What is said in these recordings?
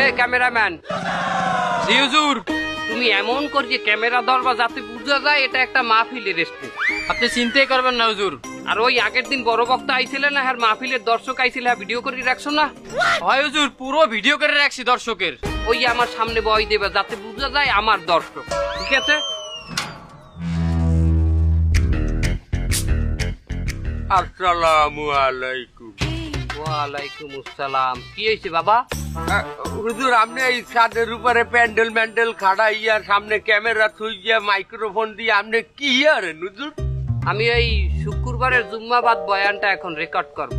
এ cameraman. জি হুজুর। তুমি এমন করিয়ে ক্যামেরা ধরবা যাতে বুঝা যায় এটা একটা মাহফিলের স্টেজ আপনি চিন্তাই করবেন না হুজুর। আর ওই আগের দিন বড় বক্তা আইছিলে না আর মাহফিলের দর্শক আইছিলে হ্যাঁ ভিডিও করে রাখছো না? হয় হুজুর পুরো ভিডিও করে রাখছি দর্শকের। ওই আমার সামনে বয় দেবে যাতে বুঝা যায় আমার দর্শক। ঠিক আছে? আসসালামু আলাইকুম। ওয়ালাইকুম আসসালাম। কি হয়েছে বাবা? হুজুর আপনি এই ছাদের উপরে প্যান্ডেল ম্যান্ডেল খাড়াইয়া সামনে ক্যামেরা থুইয়া মাইক্রোফোন দিয়ে আপনি কি আরেন হুজুর? আমি এই শুক্রবারের জুম্মাবাদ বয়ানটা এখন রেকর্ড করব।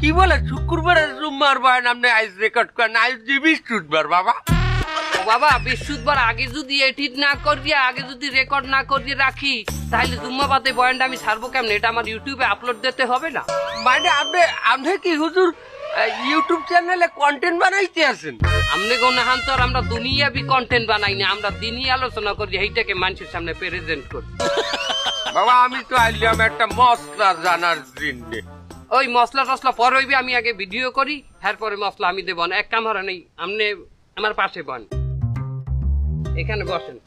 কি বলে? শুক্রবারের জুম্মার বয়ান আপনি আইজ রেকর্ড করেন আইজ বৃহস্পতিবার বাবা। বাবা বৃহস্পতিবার আগে যদি এডিট না করিয়ে আগে যদি রেকর্ড না করিয়ে রাখি তাহলে জুম্মাবাদে বয়ানটা আমি ছাড়বো কেমন? এটা আমার ইউটিউবে আপলোড দিতে হবে না? মানে আপনি আপনি কি হুজুর ইউটিউব চ্যানেলে কন্টেন্ট বানাইতে আছেন? আমনে তো আর আমরা দুনিয়াবি কন্টেন্ট বানাই না আমরা দিনই আলোচনা করি এইটাকে মানুষের সামনে প্রেজেন্ট করি। বাবা আমি তো আইলাম একটা মশলা জানার জন্য। ওই মশলা টসলা পরে হইবে আমি আগে ভিডিও করি পরে মশলা আমি দেবো না। এক কামড়া নেই আমনে আমার পাশে বন। এখানে বসেন।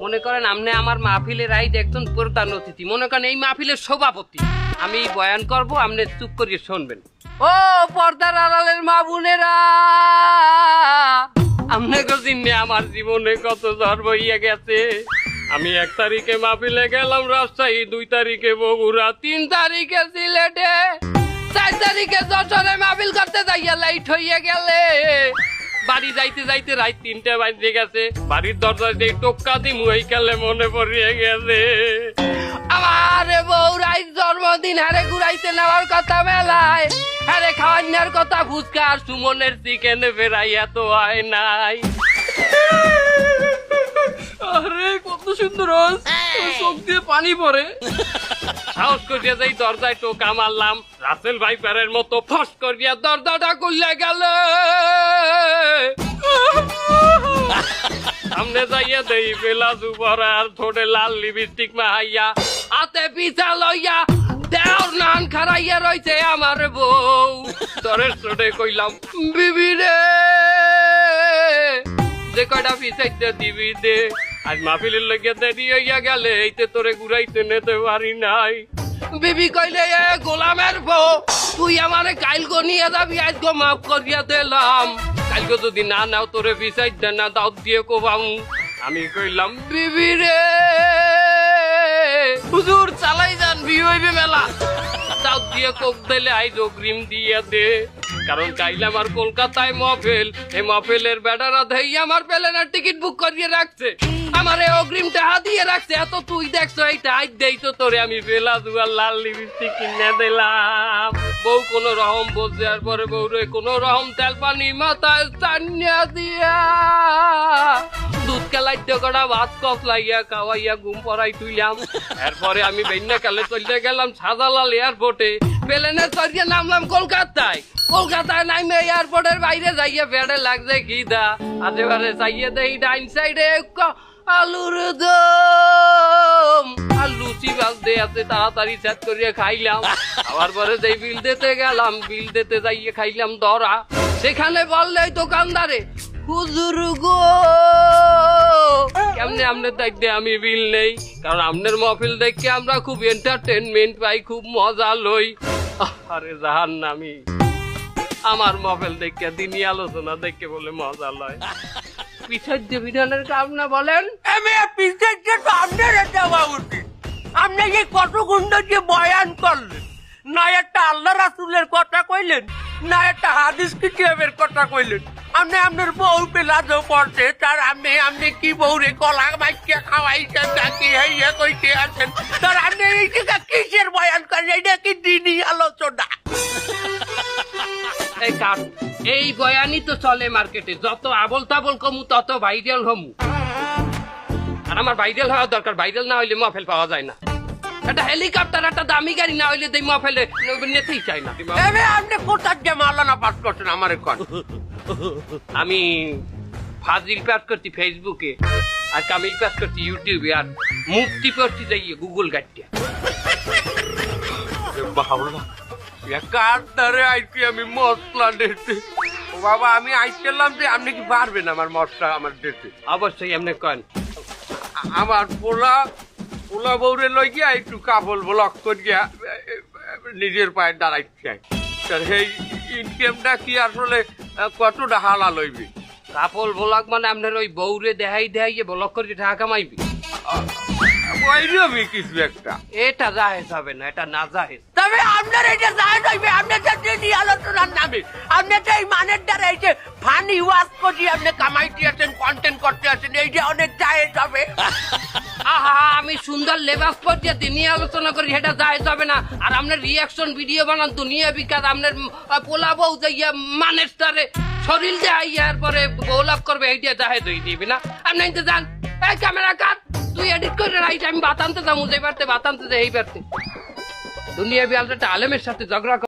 মনে করেন আমনে আমার মাহফিলের আই একজন প্রধান অতিথি। মনে করেন এই মাহফিলের সভাপতি। আমি বয়ান করব আপনি চুপ করিয়ে শুনবেন। ও পর্দার আড়ালের মা বোনেরা! আমনে গজিনে আমার জীবনে কত ঝড় বইয়া গেছে। আমি এক তারিখে মাহফিলে গেলাম, রাজশাহী। দুই তারিখে বগুড়া। তিন তারিখে সিলেটে। চার তারিখে যশোরে মাহফিল করতে যাইয়া লাইট হইয়া গেলে। বাড়ি যাইতে যাইতে রাত তিনটে বাজে গেছে। বাড়ির দরজা দিয়ে টোক্কা দিমু এই কালে মনে পড়িয়ে গেছে। আমার বউ, রাইত জন্মদিন হারে ঘুরাইতে নেওয়ার কথা মেলায় হারে খাওয়ানোর কথা, ফুচকা আর সুমনের চিকেন ফেরাইয়া তো হয় নাই। আরে, কত সুন্দর চোখ দিয়ে পানি পড়ে। সাহস করিয়া যাই দরজায় টোকা মারলাম, রাসেল ভাই প্যারের মতো ফস করিয়া দরজাটা খুললে গেল। সামনে যাইয়া দেই বেলা দুপুর আর থোড়ে লাল লিপস্টিক মাহাইয়া হাতে পিছা লইয়া দেওর নান খারাইয়া রইছে আমার বউ তরে চড়ে কইলাম বিবি রে যে কয়টা পিছাইতে দিবি দে আজ মাহফিলের লগে দেরি হইয়া গেলে এইতে তোরে ঘুরাইতে নিতে পারি নাই বিবি কইলে এ গোলামের বউ তুই আমারে কাইল গো নিয়ে যাবি আজ গো মাফ করিয়া দিলাম কাইল গো যদি না নাও, তোরে দে না দাও দিয়ে কোবাম আমি কইলাম, বিবি রে, হুজুর চালাই যান ভিউ হইবে মেলা। দাও দিয়ে কোক দিলে আইজ অগ্রিম দিয়ে দে। কারণ কাইলে আমার কলকাতায় মফেল এই মফেলের বেটারা দেই আমার প্লেনের টিকিট বুক করিয়ে রাখছে। আমার এই অগ্রিম টাকা দিয়ে রাখছে। এত তুই দেখছ, এইটা আজ দেই তো তোরে, আমি বেলা দুয়ার লাল লিপস্টিক কিনে দিলাম। বউ কোন রকম বসে আর পরে বউ রে কোন রকম তেল পানি মাথায় টানিয়া দিয়া। দুধ কেলাইতে করা ভাত কফ লাইয়া খাওয়াইয়া ঘুম পড়াই তুইলাম। এরপরে আমি বেন্যা কালে চলে গেলাম সাদালাল এয়ারপোর্টে। প্লেনে চড়িয়ে নামলাম কলকাতায়। কলকাতায় নামে এয়ারপোর্টের বাইরে যাইয়ে বেড়ে লাগছে কি দা আজেবারে যাইয়ে দেই ডাইন সাইডে আলুর দম আর লুচি আছে, তাড়াতাড়ি সেট করিয়ে খাইলাম। আবার পরে যেই বিল দিতে গেলাম, বিল দিতে যাইয়ে খাইলাম দরা। সেখানে বললে দোকানদারে, হুজুর গো, কেমনে আমনের দায়িত্বে আমি বিল নেই? কারণ আমনের মহফিল দেখে আমরা খুব এন্টারটেনমেন্ট পাই, খুব মজা লই। আরে জাহান নামি আমার মহফিল দেখে দিনই আলোচনা দেখে বলে মজা লয়। পিছের বিধানের কাম না বলেন? কত যে বয়ান করলেন, না একটা আল্লাহ রাসুলের কথা কইলেন, না একটা হাদিস কিতাবের কথা কইলেন। আপনি আপনার বউ পেলাজও পড়ছে, তার আপনি আপনি কি বউরে কলা মাইকে খাওয়াইছেন নাকি হইয়া কইতে আছেন? তার আপনি এই জায়গা কিসের বয়ান করেন, এটা কি দিনই আলোচনা? এই কাঠ এই বয়ানই তো চলে মার্কেটে, যত আবল তাবল কমু, তত ভাইরাল হমু। আর আমার ভাইরাল হওয়া দরকার, ভাইরাল না হইলে মফেল পাওয়া যায় না। একটা হেলিকপ্টার একটা দামি গাড়ি না হইলে দেই মফেলে নিতেই চাই না। এবে আপনি কোথার যে মালানা পাস করছেন আমার কন? আমি ফাজিল পাস করছি ফেসবুকে আর কামিল পাস করছি ইউটিউবে আর মুক্তি করছি যাইয়ে গুগল গাড়িটা। বাবলা একার দ্বারে আইছি আমি মশলা নিতে বাবা আমি আইছিলাম যে আপনি কি পারবেন আমার মশলা আমার দিতে? অবশ্যই এমনি কন। আমার পোলা পোলা বউরে লই গিয়া একটু কাপল ব্লক করিয়া নিজের পায়ে দাঁড়াইতে তার সেই ইনকামটা কি আসলে কতটা হালাল হইবে? কাপল ব্লক মানে আপনার ওই বউরে দেখাই দেখাইয়ে ব্লক করে টাকা কামাইবি কিছু একটা। এটা জাহেজ হবে না এটা না জাহেজ। তবে আপনার এটা যায় যাইবে আপনার সাথে নিয়ে আলোচনার নামে আপনি তো এই মানের দ্বারা এই যে ফানি করি আপনি কামাইতে আছেন কন্টেন্ট করতে আছেন এই যে অনেক আহা আমি সুন্দর লেবাস পর্যায়ে নিয়ে আলোচনা করি, সেটা যায় যাবে না। আর আপনার রিয়াকশন ভিডিও বানান, দুনিয়া বিখ্যাত আপনার পোলা বউ যাইয়া মানের তারে শরীর আইয়ার পরে বৌলাভ করবে, এইটা যাহে দই দিবি না। আপনি তো যান, এই ক্যামেরা কাট, তুই এডিট করে রাইট আমি বাতানতে যাব যে পারতে বাতানতে যে এই পারতে দুনিয়া বিয়ালটা আলেমের সাথে ঝগড়া